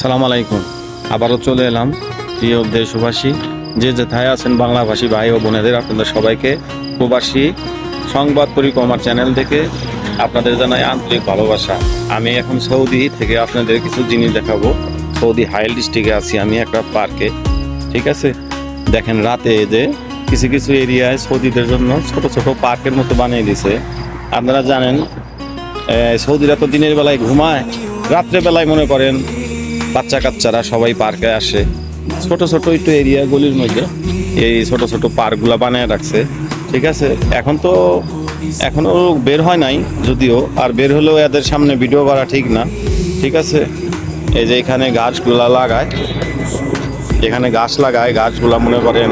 সালাম আলাইকুম। আবারও চলে এলাম, প্রিয় দেশবাসী, যে যেথায় আছেন বাংলাভাষী ভাই ও বোনেদের, আপনাদের সবাইকে প্রবাসী সংবাদ পরিক্রমার চ্যানেল থেকে আপনাদের জানাই আন্তরিক ভালোবাসা। আমি এখন সৌদি থেকে আপনাদের কিছু জিনিস দেখাবো। সৌদি হাইল ডিস্ট্রিক্টে আছি আমি একটা পার্কে, ঠিক আছে? দেখেন রাতে যে কিছু কিছু এরিয়ায় সৌদিদের জন্য ছোট ছোট পার্কের মতো বানিয়ে দিছে। আপনারা জানেন সৌদিরা তো দিনের বেলায় ঘুমায় রাত্রে বেলায় মনে করেন বাচ্চা কাচ্চারা সবাই পার্কে আসে। ছোট ছোট একটু এরিয়া গলির মধ্যে। এই ছোট ছোট পার্কগুলো বানিয়ে রাখছে। ঠিক আছে? এখন তো এখনও বের হয় নাই, যদিও। আর বের হলেও এদের সামনে ভিডিও করা ঠিক না। ঠিক আছে? এই যে এখানে গাছগুলা লাগায়। এখানে গাছ লাগায় গাছগুলা মনে করেন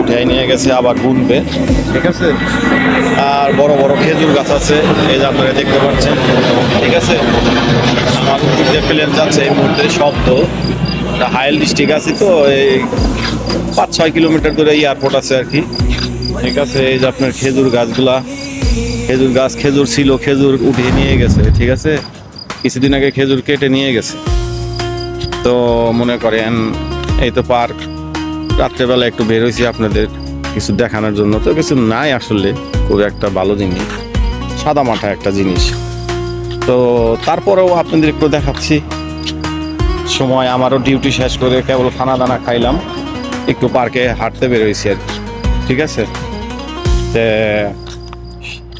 উঠে নিয়ে গেছে আবার বুনবে। ঠিক আছে। আর বড় বড় খেজুর গাছ আছে এই যে আপনারা দেখতে পাচ্ছেন। ঠিক আছে? আমার দিয়ে প্লেন যাচ্ছে এই মুহূর্তে শব্দ। হাইল ডিস্ট্রিক্ট আছে তো এই পাঁচ ছয় কিলোমিটার দূরে এয়ারপোর্ট আছে আর কি। ঠিক আছে? এই যে আপনার খেজুর গাছগুলা খেজুর গাছ খেজুর ছিল খেজুর উঠিয়ে নিয়ে গেছে ঠিক আছে? কিছুদিন আগে খেজুর কেটে নিয়ে গেছে। তো মনে করেন এই তো পার্ক। রাত্রেবেলা একটু বের হয়েছি আপনাদের কিছু দেখানোর জন্য। তো কিছু নাই আসলে, খুব একটা ভালো জিনিস। সাদা মাঠা একটা জিনিস। তো তারপরেও আপনাদের একটু দেখাচ্ছি। সময় আমারও ডিউটি শেষ করে কেবল খানা দানা খাইলাম। একটু পার্কে হাঁটতে বেরোইছি আর। ঠিক আছে?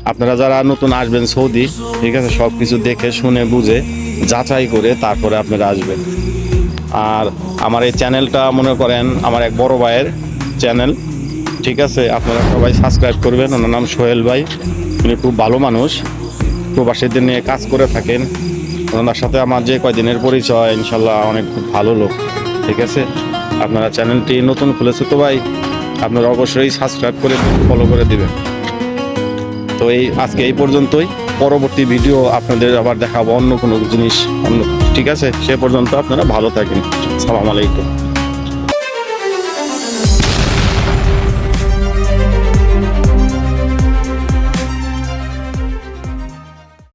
আপনারা যারা নতুন আসবেন সৌদি, ঠিক আছে সব কিছু দেখে, শুনে, বুঝে, যাচাই করে তারপরে আপনারা আসবেন। আর আমার এই চ্যানেলটা মনে করেন আমার এক বড় ভাইয়ের চ্যানেল। ঠিক আছে, আপনারা সবাই সাবস্ক্রাইব করবেন। ওনার নাম সোহেল ভাই। উনি খুব ভালো মানুষ। প্রবাসীদের নিয়ে কাজ করে থাকেন। ওনার সাথে আমার যে কয়দিনের পরিচয়, ইনশাল্লাহ অনেক খুব ভালো লোক। ঠিক আছে? আপনারা চ্যানেলটি নতুন খুলেছে তো ভাই, আপনারা অবশ্যই সাবস্ক্রাইব করে ফলো করে দিবেন। তো এই, আজকে এই পর্যন্তই। পরবর্তী ভিডিও আপনাদের আবার দেখাবো অন্য কোনো জিনিস, অন্য ঠিক আছে সে পর্যন্ত আপনারা ভালো থাকেন। সালাম আলাইকুম।